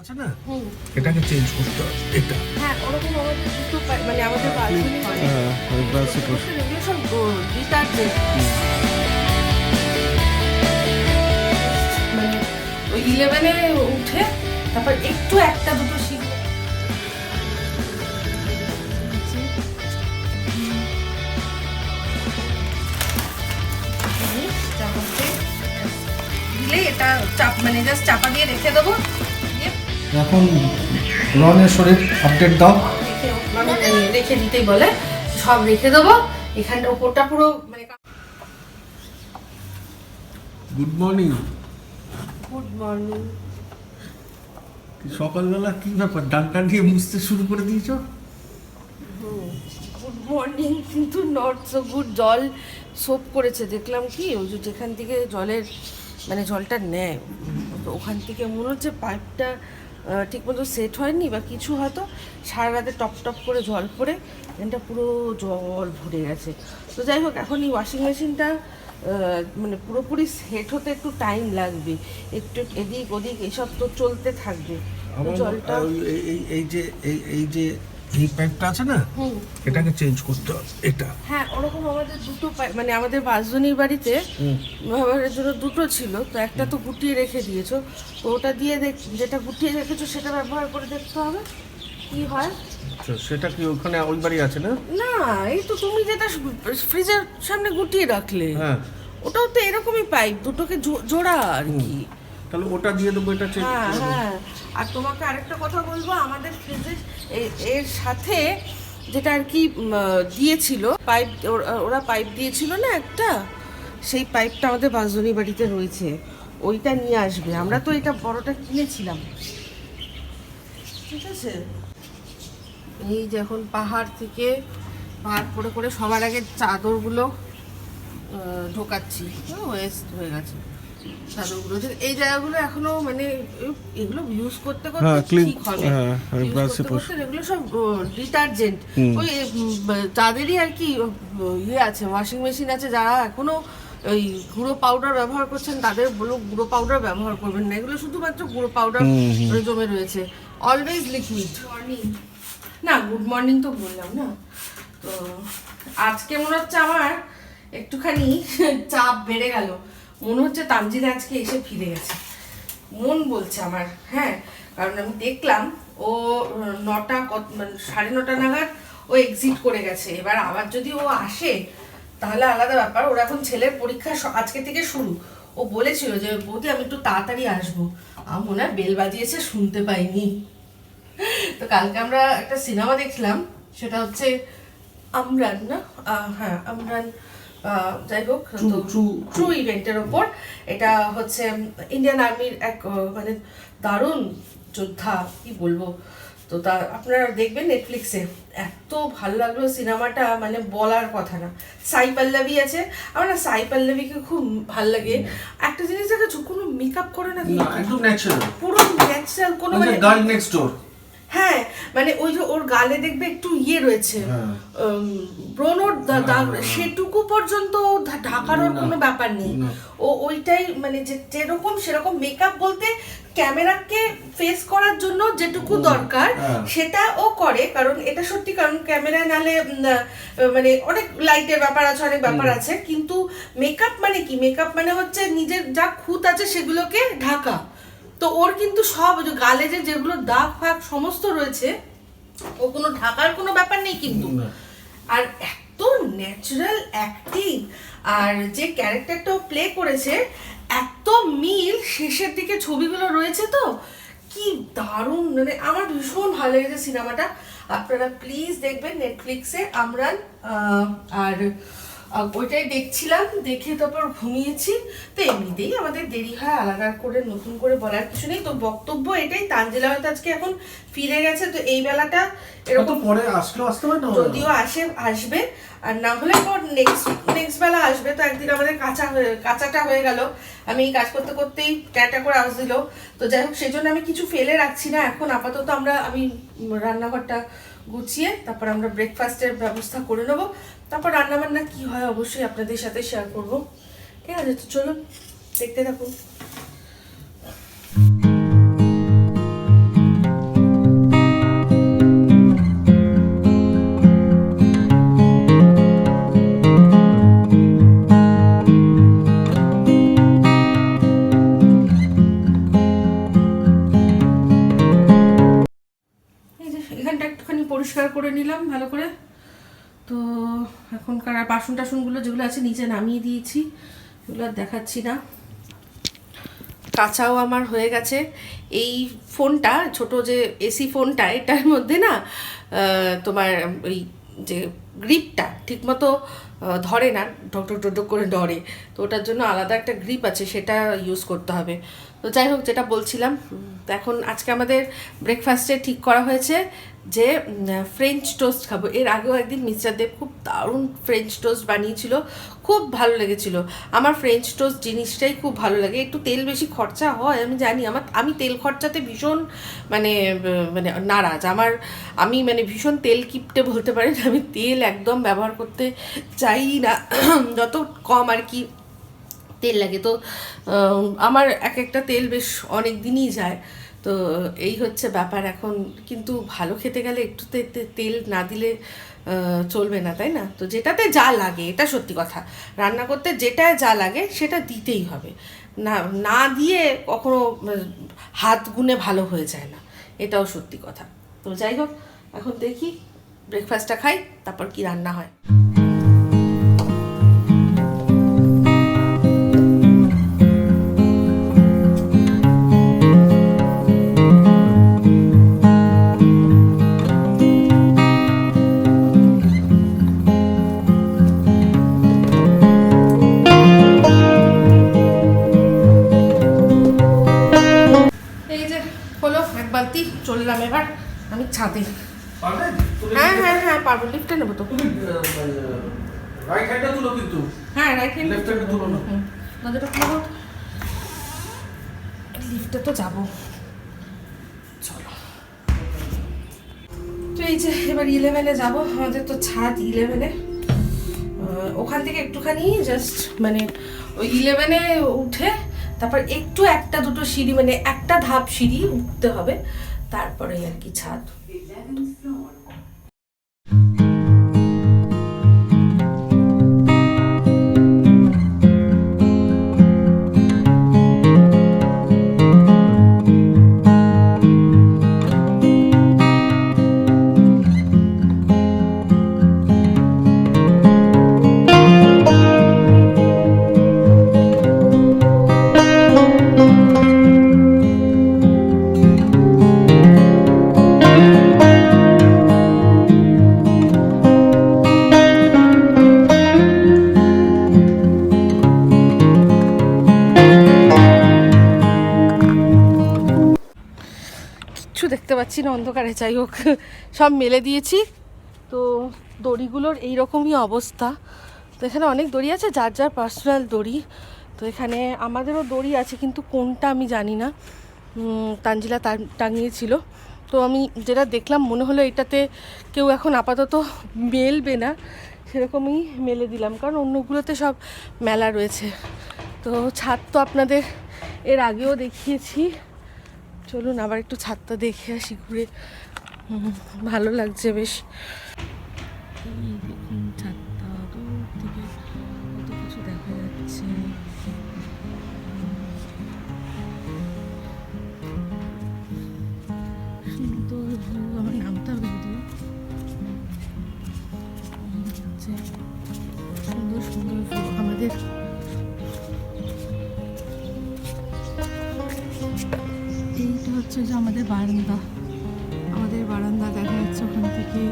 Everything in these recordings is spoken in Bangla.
আছে না? এটাকে চেঞ্জ করতে হবে এটা। হ্যাঁ ওরকম আমাদের দুটো মানে আমাদের হয় হ্যাঁ ডিটারজেন্ট। মানে ওই ইলেভেনে উঠে তারপর একটু একটা দুটো শিখবে। দিলে এটা চাপ মানে জাস্ট চাপা দিয়ে রেখে দেবো। এখন রনের শরীর আপডেট দাও। রেখে মানে দিতেই বলে সব রেখে দেবো। এখানটা ওপরটা পুরো মানে গুড মর্নিং গুড মর্নিং সকালবেলা কি ব্যাপার? ডান্ডা নিয়ে মুছতে শুরু করে দিয়েছ? গুড মর্নিং কিন্তু নট সো গুড জল সোপ করেছে দেখলাম কি ওই যে যেখান থেকে জলের মানে জলটা নেয় তো ওখান থেকে মনে হচ্ছে পাইপটা ঠিক মতো সেট হয়নি বা কিছু হয়তো সারা রাতে টপ টপ করে জল পড়ে এখানটা পুরো জল ভরে গেছে। তো যাই হোক এখন এই ওয়াশিং মেশিনটা মানে পুরোপুরি সেট হতে একটু টাইম লাগবে। একটু এদিক ওদিক এসব তো চলতে থাকবে। জলটা এই- যে এই যে এই পাইপটা আছে না? এটাকে চেঞ্জ করতে হবে এটা। হ্যাঁ ওরকম আমাদের দুটো পাই- মানে আমাদের পাঁচজনের বাড়িতে ব্যবহারের জন্য দুটো ছিল তো একটা তো গুটিয়ে রেখে দিয়েছ তো ওটা দিয়ে দেখ যেটা গুটিয়ে রেখেছো সেটা ব্যবহার করে দেখতে হবে কি হয়। আচ্ছা, সেটা কি ওখানে ওই বাড়ি আছে না? না এই তো তুমি যেটা ফ্রিজের সামনে গুটিয়ে রাখলে হ্যাঁ। ওটাও তো এরকমই পাইপ দুটোকে জোড়া আর কি। তাহলে ওটা দিয়ে দেবো এটা চেঞ্জ হ্যাঁ হ্যাঁ। আর তোমাকে আরেকটা কথা বলব আমাদের ফ্রিজের এর সাথে যেটা আর কি দিয়েছিল, পাইপ, ওরা পাইপ দিয়েছিল না একটা? সেই পাইপটা আমাদের বাঁশজনী বাড়িতে রয়েছে। ওইটা নিয়ে আসবে। আমরা তো এটা বড়টা কিনেছিলাম। ঠিক আছে? এই যে এখন পাহাড় থেকে পাহাড় করে করে সবার আগে চাদরগুলো ঢোকাচ্ছি। ওয়েস্ট হয়ে গেছে। এই জায়গাগুলো এখনও মানে এগুলো ইউজ করতে করতে হ্যাঁ, ঠিক হবে। হ্যাঁ, করতে এগুলো সব ডিটারজেন্ট ওই তাদেরই আর কি ইয়ে আছে ওয়াশিং মেশিন আছে যারা এখনও ওই গুঁড়ো পাউডার ব্যবহার করছেন তাদের বলো গুঁড়ো পাউডার ব্যবহার করবেন না। এগুলো শুধুমাত্র গুঁড়ো পাউডার জমে রয়েছে। অলওয়েজ লিকুইড মর্নিং না গুড মর্নিং তো বললাম না। তো আজকে মনে হচ্ছে আমার একটুখানি চাপ বেড়ে গেল। মনে হচ্ছে তামজিদ আজকে এসে ফিরে গেছে। মন বলছে আমার হ্যাঁ কারণ আমি দেখলাম ও নটা কত- মানে সাড়ে নটা নাগাদ ও এক্সিট করে গেছে। এবার আবার যদি ও আসে, তাহলে আলাদা ব্যাপার। ওর এখন ছেলের পরীক্ষা আজকে থেকে শুরু। ও বলেছিল যে, বৌদি, আমি একটু তাড়াতাড়ি আসব। আমার মনে হয় বেল বাজিয়েছে, শুনতে পাইনি। তো কালকে আমরা একটা সিনেমা দেখলাম, সেটা হচ্ছে আমরান না? হ্যাঁ আমরান যাই হোক ট্রু ইভেন্টের ওপর এটা হচ্ছে ইন্ডিয়ান আর্মির এক মানে দারুণ যোদ্ধা কি বলব? তো তা আপনারা দেখবেন নেটফ্লিক্সে এত ভালো লাগল সিনেমাটা মানে বলার কথা না। সাই পল্লবী আছে। আমার না সাই পল্লবীকে খুব ভালো লাগে। একটা জিনিস দেখেছ কোনো মেকআপ করে না না একদম ন্যাচারাল পুরো ন্যাচারাল কোনো মানে গার্ল নেক্সট ডোর হ্যাঁ মানে ওই যে ওর গালে দেখবে একটু ইয়ে রয়েছে হ্যাঁ। ব্রণর দাগ সেটুকু পর্যন্ত ঢাকার ওর কোনো ব্যাপার নেই। ও ওইটাই মানে যে যেরকম সেরকম মেকআপ বলতে ক্যামেরাকে ফেস করার জন্য যেটুকু দরকার হ্যাঁ। সেটা ও করে কারণ এটা সত্যি কারণ ক্যামেরা নালে মানে অনেক লাইটের ব্যাপার আছে অনেক ব্যাপার আছে কিন্তু মেকআপ মানে কি? মেকআপ মানে হচ্ছে নিজের যা খুঁত আছে সেগুলোকে ঢাকা। তো ওর কিন্তু সব যে গালে যে যেগুলো দাগ ফাগ সমস্ত রয়েছে ও কোনো ঢাকার কোনো ব্যাপার নেই কিন্তু। আর এত ন্যাচারাল অ্যাক্টিং আর যে ক্যারেক্টারটা ও প্লে করেছে এত মিল শেষের দিকে ছবিগুলো রয়েছে তো কি দারুণ মানে আমার ভীষণ ভালো লেগেছে সিনেমাটা। আপনারা প্লিজ দেখবেন নেটফ্লিক্সে আমরান আর ওইটাই দেখছিলাম দেখে তারপর ঘুমিয়েছি। তো এমনিতেই আমাদের দেরি হয় আলাদা করে নতুন করে বলার কিছু নেই। তো বক্তব্য এটাই তানজিলা হয়তো আজকে এখন ফিরে গেছে তো এই বেলাটা এরকম পরে আসলো আসতে পারে যদিও আসে আসবে। আর না হলে পর নেক্সট নেক্সট বেলা আসবে তো একদিন আমাদের কাঁচা হয়ে কাঁচাটা হয়ে গেল। আমি এই কাজ করতে করতেই ট্যাটা করে আস দিল। তো যাই হোক সেজন্য আমি কিছু ফেলে রাখছি না এখন। আপাতত আমরা আমি রান্নাঘরটা গুছিয়ে তারপর আমরা ব্রেকফাস্টের ব্যবস্থা করে নেব। তারপর রান্না বান্না কি হয় অবশ্যই আপনাদের সাথে শেয়ার করব। ঠিক আছে, তো চলুন, দেখতে থাকুন। বাসন টাসনগুলো যেগুলো আছে নিচে নামিয়ে দিয়েছি, এগুলো দেখাচ্ছি না। কাঁচাও আমার হয়ে গেছে। এই ফোনটা, ছোট যে এসি ফোনটা, এটার মধ্যে না তোমার ওই যে গ্রিপটা ঠিকমতো ধরে না, ঢক ঢক ঢক ঢক করে ডরে তো ওটার জন্য আলাদা একটা গ্রিপ আছে, সেটা ইউজ করতে হবে। তো যাই হোক, যেটা বলছিলাম এখন আজকে আমাদের ব্রেকফাস্টে ঠিক করা হয়েছে। যে ফ্রেঞ্চ টোস্ট খাব। এর আগেও একদিন মিস্টার দেব খুব দারুণ ফ্রেঞ্চ টোস্ট বানিয়েছিল, খুব ভালো লেগেছিল। আমার ফ্রেঞ্চ টোস্ট জিনিসটাই খুব ভালো লাগে। একটু তেল বেশি খরচা হয়, আমি জানি, আমার, আমি তেল খরচাতে ভীষণ মানে মানে নারাজ। আমার, আমি মানে ভীষণ তেল কিপটে বলতে পারেন, আমি তেল একদম ব্যবহার করতে চাই না। যত কম আর কি তেল লাগে। তো আমার এক একটা তেল বেশ অনেক দিনই যায়। তো এই হচ্ছে ব্যাপার। এখন কিন্তু ভালো খেতে গেলে একটু তেল না দিলে চলবে না, তাই না? তো যেটাতে যা লাগে, এটা সত্যি কথা। রান্না করতে যেটা যা লাগে, সেটা দিতেই হবে। না না দিয়ে কখনো হাত গুনে ভালো হয়ে যায় না। এটাও সত্যি কথা। তো যাই হোক, এখন দেখি ব্রেকফাস্টটা খাই, তারপর কি রান্না হয়। বালতি চললাম এবার। আমি ছাদে। হ্যাঁ হ্যাঁ হ্যাঁ পারব। লিফটে নেব তো। রাইট তুলো কিন্তু। হ্যাঁ রাইট হ্যান্ড তুলো না। লিফটে তো যাব। চলো। তো এই যে এবার ইলেভেনে যাব। আমাদের তো ছাদ ইলেভেনে ওখান থেকে একটুখানি জাস্ট মানে ওই ইলেভেনে উঠে তারপর একটু একটা দুটো সিঁড়ি মানে একটা ধাপ সিঁড়ি উঠতে হবে। তারপরে আর কি ছাদ। পাচ্ছি না অন্ধকারে, যাই হোক, সব মেলে দিয়েছি। তো দড়িগুলোর এইরকমই অবস্থা। তো এখানে অনেক দড়ি আছে, যার যার পার্সোনাল দড়ি। তো এখানে আমাদেরও দড়ি আছে, কিন্তু কোনটা আমি জানি না। টা- টাঙিয়েছিল। তো আমি যেটা দেখলাম, মনে হলো এটাতে কেউ এখন আপাতত মেলবে না। সেরকমই মেলে দিলাম, কারণ অন্যগুলোতে সব মেলা রয়েছে। তো ছাদ তো আপনাদের এর আগেও দেখিয়েছি। চলুন আবার একটু ছাদটা দেখে আসি ঘুরে। ভালো লাগছে বেশ। দেখুন ছাদটা দূর থেকে কত কিছু দেখা যাচ্ছে। সুন্দর আমার নামতে যদিও সুন্দর সুন্দর আমাদের এইটা হচ্ছে যে আমাদের বারান্দা। আমাদের বারান্দা দেখা যাচ্ছে ওখান থেকে।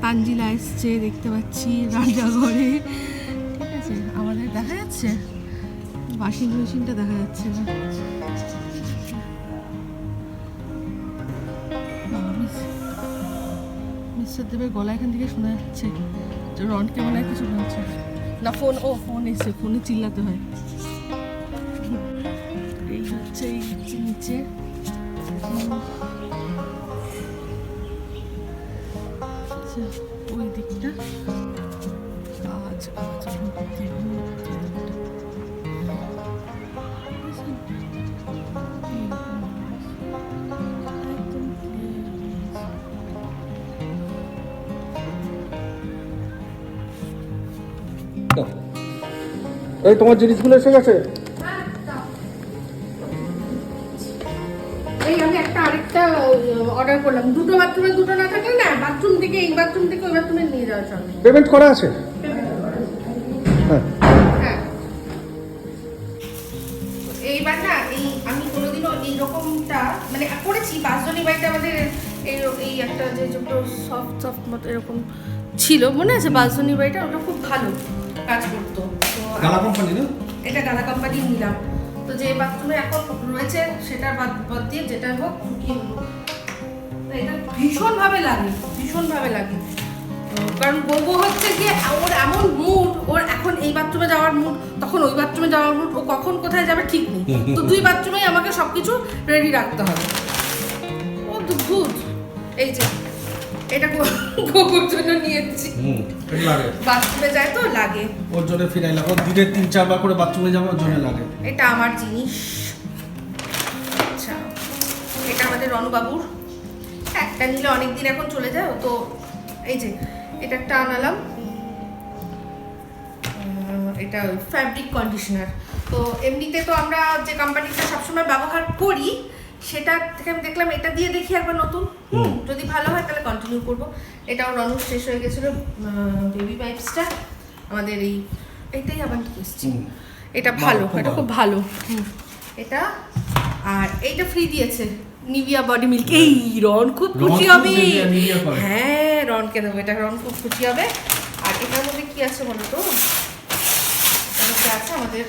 তানজিলা এসছে দেখতে পাচ্ছি রান্নাঘরে ঠিক আছে আমাদের দেখা যাচ্ছে। ওয়াশিং মেশিনটা দেখা যাচ্ছে। না মিস্টার দেবের গলা এখান থেকে শোনা যাচ্ছে। রন কেমন আর কিছু বলছে। না ফোন ও। ফোন এসে ফোনে চিল্লাতে হয়। এই তোমার জিনিসগুলো এসে গেছে? এই আমি একটা আরেকটা অর্ডার করলাম। দুটো বাথরুমে দুটো না থাকলে না বাথরুম থেকে এই বাথরুম থেকে ওই বাথরুমে নিয়ে যাওয়া চলে। পেমেন্ট করা আছে? হ্যাঁ। হ্যাঁ। এইবার না এই আমি কোনোদিনও এইরকমটা মানে করেছি বাড়িতে আমাদের এই এই একটা যে সফট সফট মতো এরকম ছিল মনে আছে? বাসজনী বাড়িটা ওটা খুব ভালো কাজ করতো। গালা কোম্পানি না? এটা গালা কোম্পানি নিলাম। তো যে বাথরুমে এখন রয়েছে সেটার বাদ বাদ দিয়ে যেটা হোক, কি। তো এটা ভীষণভাবে লাগে ভীষণভাবে লাগে। কারণ বলব হচ্ছে যে ওর এমন মুড ওর এখন এই বাথরুমে যাওয়ার মুড তখন ওই বাথরুমে যাওয়ার মুড ও কখন কোথায় যাবে ঠিক নেই। তো দুই বাথরুমেই আমাকে সবকিছু রেডি রাখতে হবে। ও দুধ এই যে এটা গোবর জন্য নিয়েছি। হুম লাগে। বাথরুমে যায় তো লাগে। ওর জন্য ফিনাইল লাগে ওর দিনে তিন চারবার করে বাথরুমে যাব ওর জন্য লাগে। এটা আমার জিনিস। আচ্ছা এটা আমাদের রণবাবুর। একটা নিলে অনেক দিন এখন চলে যায় তো এই যে এটা একটা আনালাম। এটা ফ্যাব্রিক কন্ডিশনার তো এমনিতে তো আমরা যে কোম্পানিটা সবসময় ব্যবহার করি সেটা থেকে আমি দেখলাম এটা দিয়ে দেখি একবার নতুন। যদি ভালো হয় তাহলে কন্টিনিউ করব। এটাও রনু শেষ হয়ে গেছিল বেবি পাইপসটা আমাদের এই এটাই আবার নিয়ে এটা ভালো, এটা খুব ভালো। এটা আর এইটা ফ্রি দিয়েছে নিভিয়া বডি মিল্ক এই রন খুব খুশি হবে। হ্যাঁ রনকে দেবো এটা রন খুব খুশি হবে। আর এটার মধ্যে কি আছে বলো তো? এটার মধ্যে আছে আমাদের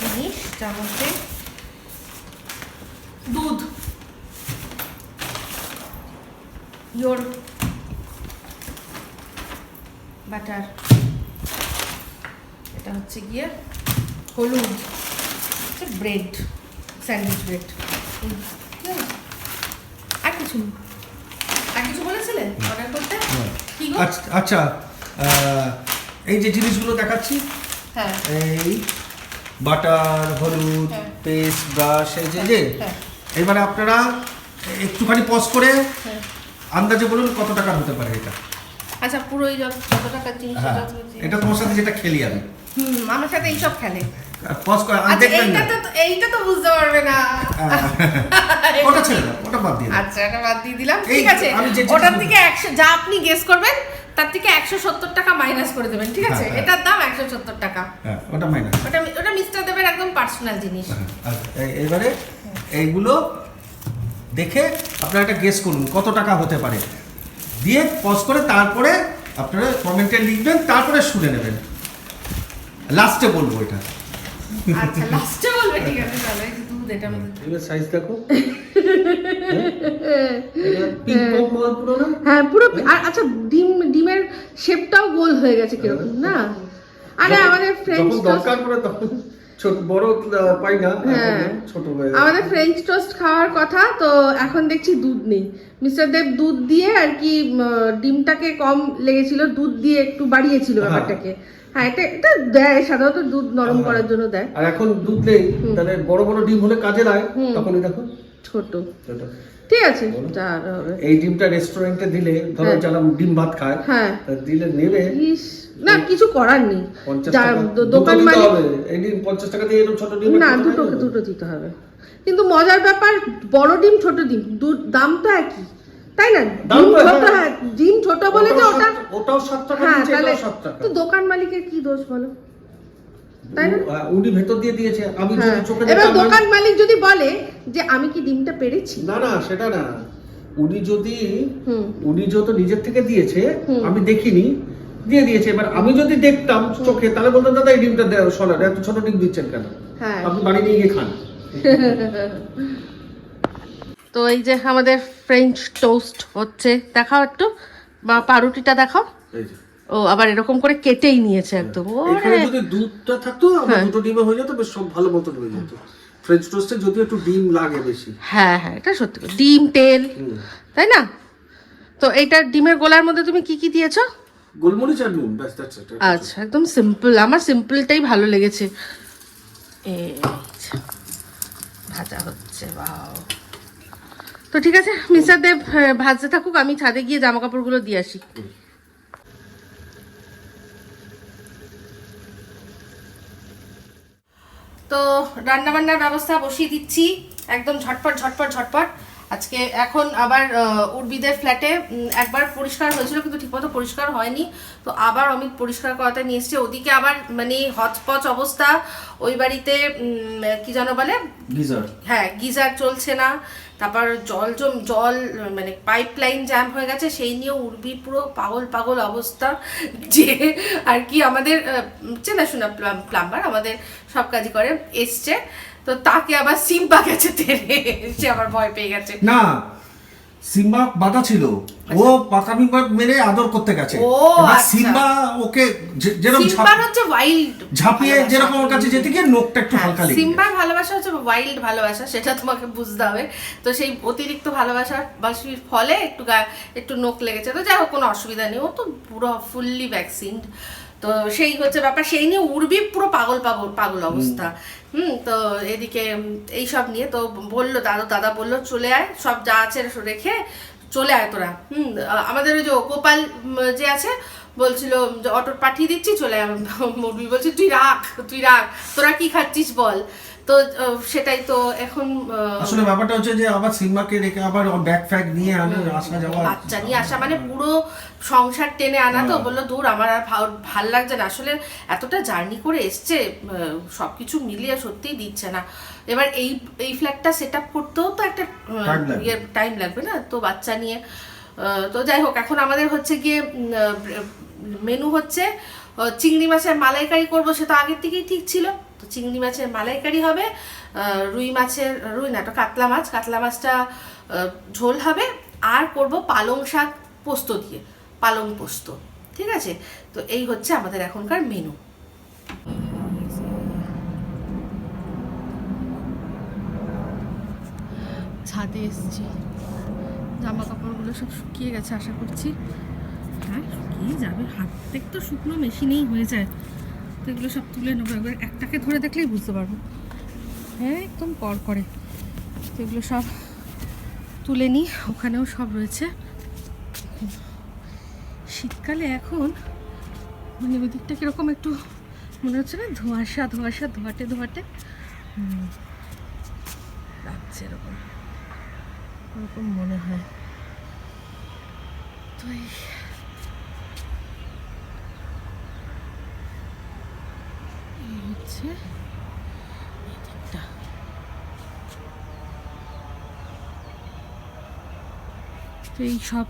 জিনিস যার মধ্যে দুধ। ইয়োর বাটার এটা হচ্ছে গিয়ে হলুদ। হচ্ছে ব্রেড স্যান্ডউইচ ব্রেড আর কিছু। আর কিছু বলেছিলেন অর্ডার করতে? আচ্ছা আচ্ছা এই যে জিনিসগুলো দেখাচ্ছি হ্যাঁ। এই বাটার হলুদ হ্যাঁ। পেস্ট ব্রাশ এই যে যে হ্যাঁ। এবারে আপনারা একটুখানি পজ করে হ্যাঁ। আন্দাজে বলুন কত টাকার হতে পারে এটা? আচ্ছা পুরো এই যত যত টাকার জিনিস হ্যাঁ। এটা তোমার সাথে যেটা খেলি আমি। হুম আমার সাথে এইসব খেলে। পজ করে আমি আচ্ছা দেখবেন এইটা তো এইটা তো বুঝতে পারবে না। ওটা ছেড়ে দাও ওটা বাদ দিয়ে আচ্ছা এটা বাদ দিয়ে দিলাম। ঠিক আছে। ওটার থেকে একশো যা আপনি গেস করবেন তার থেকে একশো সত্তর টাকা মাইনাস করে দেবেন ঠিক আছে? হ্যাঁ, হ্যাঁ। এটার দাম একশো সত্তর টাকা। হ্যাঁ ওটা মাইনাস ওটা ওটা মিস্টার দেবের একদম পার্সোনাল জিনিস। এবারে এইগুলো দেখে আপনারা একটা গেস করুন কত টাকা হতে পারে। দিয়ে পজ করে তারপরে আপনারা কমেন্টে লিখবেন তারপরে শুনে নেবেন। লাস্টে বলব এটা। আচ্ছা লাস্টে বলবে ঠিক আছে তাহলে দুধ এটা আমাদের এবার সাইজ দেখো। পুরো না? হ্যাঁ পুরো আর আচ্ছা ডিম ডিমের শেপটাও গোল হয়ে গেছে কীরকম না? আরে আমাদের ফ্রেঞ্চ দরকার পড়ে তখন। ছোট বড় পাই না হ্যাঁ। ছোট আমাদের ফ্রেঞ্চ টোস্ট খাওয়ার কথা তো এখন দেখছি দুধ নেই মিস্টার দেব দুধ দিয়ে আর কি ডিমটাকে কম লেগেছিল দুধ দিয়ে একটু বাড়িয়েছিল হ্যাঁ। ব্যাপারটাকে হ্যাঁ এটা এটা দেয় সাধারণত দুধ নরম হ্যাঁ। করার জন্য দেয় আর এখন দুধ নেই তাহলে বড় বড় ডিম হলে কাজে লাগে হুম। তখনই দেখো ছোট ছোট। ঠিক আছে এই ডিমটা রেস্টুরেন্টে দিলে ধরো। যারা ডিম ভাত খায় হ্যাঁ দিলে নেবে ইস না কিছু করার নেই। দোকান মালিক হবে। এই ডিম পঞ্চাশ টাকা দিয়ে ছোট ডিম না দুটো দুটো দিতে হবে। কিন্তু মজার ব্যাপার বড় ডিম ছোট ডিম দাম তো একই। তাই না? ডিম ছোট হ্যাঁ। ডিম ছোট বলে যে ওটা ওটাও সাত টাকা হ্যাঁ তাহলে তো দোকান মালিকের কি দোষ বলো? তাই না? উনি ভেতর দিয়ে দিয়েছে। আমি হ্যাঁ। যদি চোখে এবার দোকান মালিক যদি বলে যে আমি কি ডিমটা পেরেছি? না না সেটা না। উনি যদি উনি যত নিজের থেকে দিয়েছে আমি দেখিনি দিয়ে দিয়েছে। এবার আমি যদি দেখতাম চোখে তাহলে বলতাম দাদা এই ডিমটা সরান। এত ছোট ডিম দিচ্ছেন কেন? হ্যাঁ। আপনি বাড়ি নিয়ে গিয়ে খান। তো এই যে আমাদের ফ্রেঞ্চ টোস্ট হচ্ছে। দেখাও একটু। বা পাউরুটিটা দেখাও। ও আবার এরকম করে কেটেই নিয়েছে একদম। এখানে ওরে! যদি দুধটা থাকতো আমার হ্যাঁ। দুটো ডিমে হয়ে যেত বেশ সব ভালো মতন হয়ে যেত। ফ্রেঞ্চ টোস্টে যদিও একটু ডিম লাগে বেশি। হ্যাঁ হ্যাঁ এটা সত্যি। ডিম তেল তাই না? তো এইটা ডিমের গোলার মধ্যে তুমি কি কি দিয়েছ? গোলমরিচ আর নুন ব্যাস দ্যাটস ইট আচ্ছা একদম সিম্পল আমার সিম্পলটাই ভালো লেগেছে। এই ভাজা হচ্ছে বাও তো ঠিক আছে মিস্টার দেব ভাজতে থাকুক আমি ছাদে গিয়ে জামা কাপড়গুলো দিয়ে আসি। তো তো রান্নাবান্নার ব্যবস্থা বসিয়ে দিচ্ছি একদম ঝটপট ঝটপট ঝটপট। আজকে এখন আবার উর্বিদের ফ্ল্যাটে একবার পরিষ্কার হয়েছিল কিন্তু ঠিকমতো পরিষ্কার হয়নি। তো আবার অমিত পরিষ্কার করাতে নিয়ে এসছে। ওদিকে আবার মানে হচপচ অবস্থা। ওই বাড়িতে কি যেন বলে? গিজার। হ্যাঁ গিজার চলছে না। তারপর জল জম জল মানে পাইপ লাইন জ্যাম হয়ে গেছে। সেই নিয়ে উর্বি পুরো পাগল পাগল অবস্থা। যে আর কি আমাদের চেনাশোনা প্লাম্বার আমাদের সব কাজই করে এসছে। তো তাকে আবার সিম্পা গেছে তেরে সে আবার ভয় পেয়ে গেছে। না সিম্বা বাধা ছিল। ও পাকামি মেরে আদর করতে গেছে। আচ্ছা। সিম্বা ওকে যেরকম সিম্বার হচ্ছে ওয়াইল্ড ঝাঁপিয়ে যেরকম ওর কাছে যেতে গিয়ে নোকটা একটু হালকা লেগে গেছে। সিম্বার ভালোবাসা হচ্ছে ওয়াইল্ড ভালোবাসা সেটা তোমাকে বুঝতে হবে। তো সেই অতিরিক্ত ভালোবাসার বাসির ফলে একটু গা একটু নোক লেগেছে। তো যাই হোক কোনো অসুবিধা নেই। ও তো পুরো ফুললি ভ্যাকসিনড তো সেই হচ্ছে ব্যাপার। সেই নিয়ে উড়বি পুরো পাগল পাগল পাগল অবস্থা। হুম, তো এদিকে এই সব নিয়ে তো বলল দাদা দাদা বলল, চলে আয়, সব যা আছে রেখে চলে আয় তোরা। হুম আমাদের ওই যে গোপাল যে আছে, বলছিল অটো পাঠিয়ে দিচ্ছি, চলে আয়। বলছে, তুই রাখ তুই রাখ, তোরা কি খাচ্ছিস বল? তো সেটাই তো এখন আসলে ব্যাপারটা হচ্ছে যে আবার সিম্বাকে রেখে আবার ব্যাগ ফ্যাগ নিয়ে আমি আসা যাওয়া বাচ্চা নিয়ে আসা মানে পুরো সংসার টেনে আনা তো বলল দূর আমার আর ভালো লাগছে না। আসলে এতটা জার্নি করে এসছে আহ, সবকিছু মিলিয়ে সত্যিই দিচ্ছে না। এবার এই এই ফ্ল্যাটটা সেট আপ করতেও তো একটা। টাইম লাগবে। না তো বাচ্চা নিয়ে তো যাই হোক এখন আমাদের হচ্ছে গিয়ে মেনু হচ্ছে চিংড়ি মাছের মালাইকারি করব সেটা আগের থেকেই ঠিক ছিল। চিংড়ি মাছের মালাইকারি হবে রুই মাছের, রুই না তো কাতলা মাছ, কাতলা মাছটা ঝোল হবে, আর করব পালং শাক পোস্ত দিয়ে, পালং পোস্ত, ঠিক আছে? তো এই হচ্ছে আমাদের এখনকার মেনু ছাদে এসছি। জামা কাপড়গুলো সব শুকিয়ে গেছে, আশা করছি। হ্যাঁ শুকিয়ে যাবে। হাত তো শুকনো মেশিনেই হয়ে যায়। তো এগুলো সব তুলে নেব। একবার একটাকে ধরে দেখলেই বুঝতে পারব। হ্যাঁ একদম কর করে। তো এগুলো সব তুলে নিই। ওখানেও সব রয়েছে। শীতকালে এখন মানে ওই দিকটা কীরকম একটু মনে হচ্ছে না? ধোঁয়াশা ধোঁয়াশা, ধোয়াটে ধোয়াটে। লাগছে এরকম। ওরকম মনে হয়। তো এই এই হচ্ছে? তো এই সব,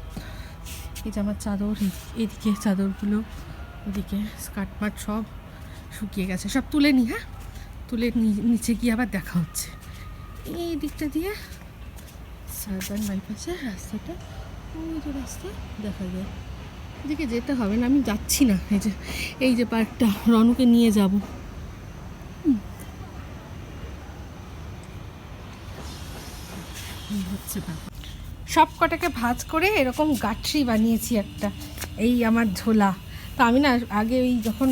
এই যে আমার চাদর এদিকে চাদরগুলো, ওদিকে স্কার্ট মাট সব শুকিয়ে গেছে। সব তুলে নি হ্যাঁ? তুলে নিচে গিয়ে আবার দেখা হচ্ছে। এই দিকটা দিয়ে সার্বান বাইপাসের রাস্তাটা, ওই যে রাস্তা দেখা যায়। এদিকে যেতে হবে না, আমি যাচ্ছি না। এই যে এই যে পার্কটা, রনুকে নিয়ে যাব। হচ্ছে ব্যাপার সব কটাকে ভাজ করে এরকম গাঠরি বানিয়েছি একটা এই আমার ঝোলা। তো আমি না আগে ওই যখন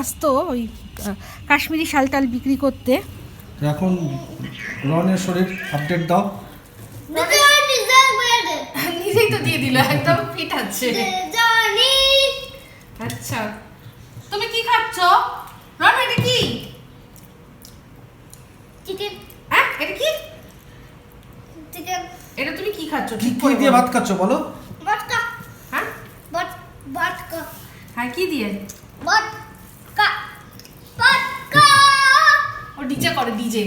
আসতো ওই কাশ্মীরি শালটাল বিক্রি করতে। এখন রনের শরীর আপডেট দাও। নিজেই তো দিয়ে দিল একদম ফিট আছে। আচ্ছা। তুমি কি খাচ্ছ? রন এটা কি হ্যাঁ এটা কি এটা তুমি কি খাচ্ছ কি ঠিক কি দিয়ে ভাত খাচ্ছ বলো? হ্যাঁ? হ্যাঁ কি দিয়ে? ও ডিজে করে ডিজে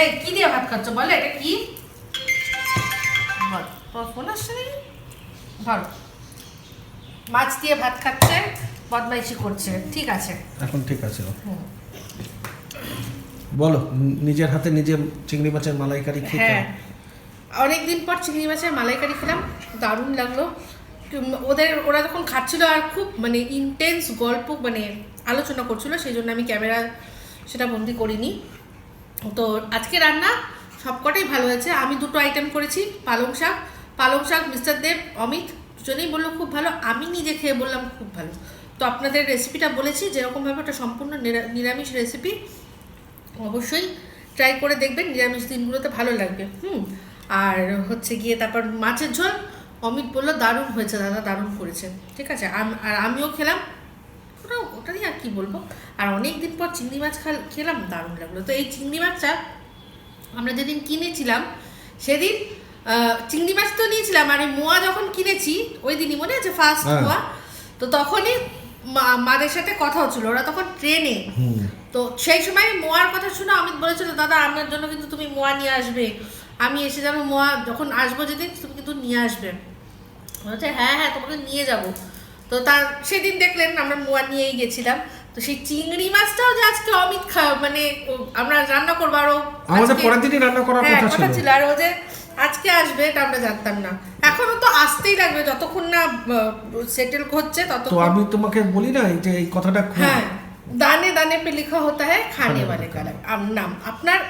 এই কি দিয়ে ভাত খাচ্ছ বলো এটা কি? ফোন আসছে নাকি? ধরো। মাছ দিয়ে ভাত খাচ্ছে বদমাইশি করছে ঠিক আছে। এখন ঠিক আছে বলো নিজের হাতে নিজে চিংড়ি মাছের মালাইকারি খেতে হ্যাঁ অনেকদিন পর চিংড়ি মাছের মালাইকারি খেলাম, দারুণ লাগল। ওদের, ওরা যখন খাচ্ছিল আর খুব মানে ইন্টেন্স গল্প মানে আলোচনা করছিল, সেই জন্য আমি ক্যামেরা সেটা বন্দি করিনি। তো আজকে রান্না সবকটাই ভালো হয়েছে। আমি দুটো আইটেম করেছি, পালং শাক। পালং শাক মিস্টার দেব, অমিত, দুজনেই বলল খুব ভালো, আমি নিজে খেয়ে বললাম খুব ভালো। তো আপনাদের রেসিপিটা বলেছি, যেরকমভাবে ওটা সম্পূর্ণ নিরামিষ রেসিপি অবশ্যই ট্রাই করে দেখবেন, নিরামিষ দিনগুলোতে ভালো লাগবে। হুম আর হচ্ছে গিয়ে তারপর মাছের ঝোল অমিত বলল দারুণ হয়েছে দাদা দারুণ করেছে ঠিক আছে? আর আমিও খেলাম। ওটা ওটা নিয়ে আর কি বলব? আর অনেক দিন পর চিংড়ি মাছ খেলাম দারুণ লাগল। তো এই চিংড়ি মাছটা আমরা যেদিন কিনেছিলাম সেদিন আহ, চিংড়ি মাছ তো নিয়েছিলাম আর মোয়া যখন কিনেছি ওই দিনই মনে আছে ফার্স্ট হ্যাঁ। মোয়া তো তখনই মা- মাদের সাথে কথা হচ্ছিল ওরা তখন ট্রেনে। তো সেই সময় মোয়ার কথা শুনে অমিত বলেছিল দাদা আপনার জন্য কিন্তু তুমি মোয়া নিয়ে আসবে। আমি এসে যাব মোয়া যখন আসব যেদিন তুমি কিন্তু নিয়ে আসবে। বলছে হ্যাঁ হ্যাঁ তোমাকে নিয়ে যাব। তো তার সেদিন দেখলেন আমরা মোয়া নিয়েই গেছিলাম। তো সেই চিংড়ি মাছটাও যে আজকে অমিত খা মানে আমরা রান্না করব আরও হ্যাঁ, ছিল। আর ও যে আজকে আসবে এটা আমরা জানতাম না। এখনও তো আসতেই লাগবে যতক্ষণ না সেটেল হচ্ছে ততক্ষণ তো আমি তোমাকে বলি না যে এই কথাটা হ্যাঁ দানে দানে পে লিখা হতা হ্যাঁ খানে ওয়ালে কালাম নাম আপনার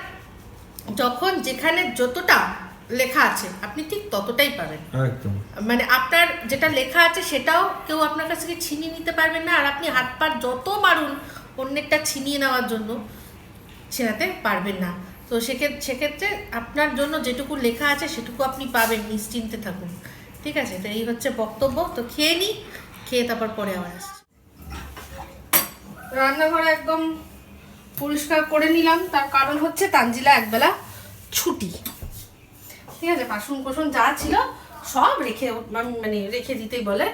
যখন যেখানে যতটা লেখা আছে আপনি ঠিক ততটাই পাবেন। একদম। মানে আপনার যেটা লেখা আছে সেটাও কেউ আপনার কাছ থেকে ছিনিয়ে নিতে পারবেন না আর আপনি হাত পা যত মারুন অন্যেরটা ছিনিয়ে নেওয়ার জন্য ছেনাতে পারবেন না। তো সেক্ষেত্রে সেক্ষেত্রে আপনার জন্য যেটুকু লেখা আছে সেটুকু আপনি পাবেন নিশ্চিন্তে থাকুন। ঠিক আছে? তো এই হচ্ছে বক্তব্য। তো খেয়ে নিই খেয়ে তারপর পরে আবার আসছি। রান্নাঘর একদম পরিষ্কার করে নিলাম। তার কারণ হচ্ছে তানজিলা একবেলা ছুটি। ঠিক আছে, বাসন কোসন যা ছিল সব রেখে মানে রেখে দিতেই বলে।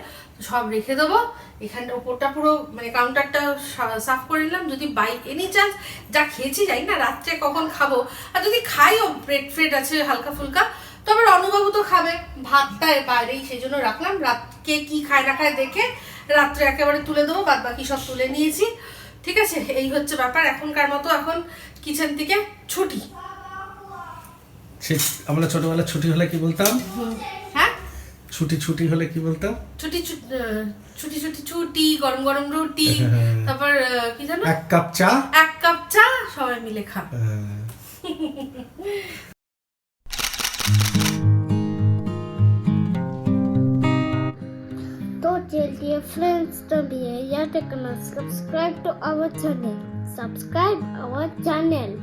সব রেখে দেবো। এখানটা ওপরটা পুরো মানে কাউন্টারটা সাফ করে নিলাম। যদি বাই এনি চান্স যা খেয়েছি যাই না, রাত্রে কখন খাব। আর যদি খাইও ব্রেড ফ্রেড আছে, হালকা ফুলকা, তবে অনুবাবু তো খাবে। ভাতটা বাইরেই সেই জন্য রাখলাম। রাত কে কি খায় না খায় দেখে রাত্রে একেবারে তুলে দেবো বাদ বাকি সব তুলে নিয়েছি। ঠিক আছে? এই হচ্ছে ব্যাপার। এখনকার মতো এখন কিচেন থেকে ছুটি। আমরা ছোটবেলা ছুটি হলে কি বলতাম? হ্যাঁ? ছুটি ছুটি হলে কি বলতাম? ছুটি ছুটি ছুটি ছুটি গরম গরম রুটি হ্যাঁ। তারপর কি জানো এক কাপ চা? এক কাপ চা সবাই মিলে খা হ্যাঁ। तो चलिए फ्रेंड्स तो भी याद रखना subscribe to our channel subscribe our channel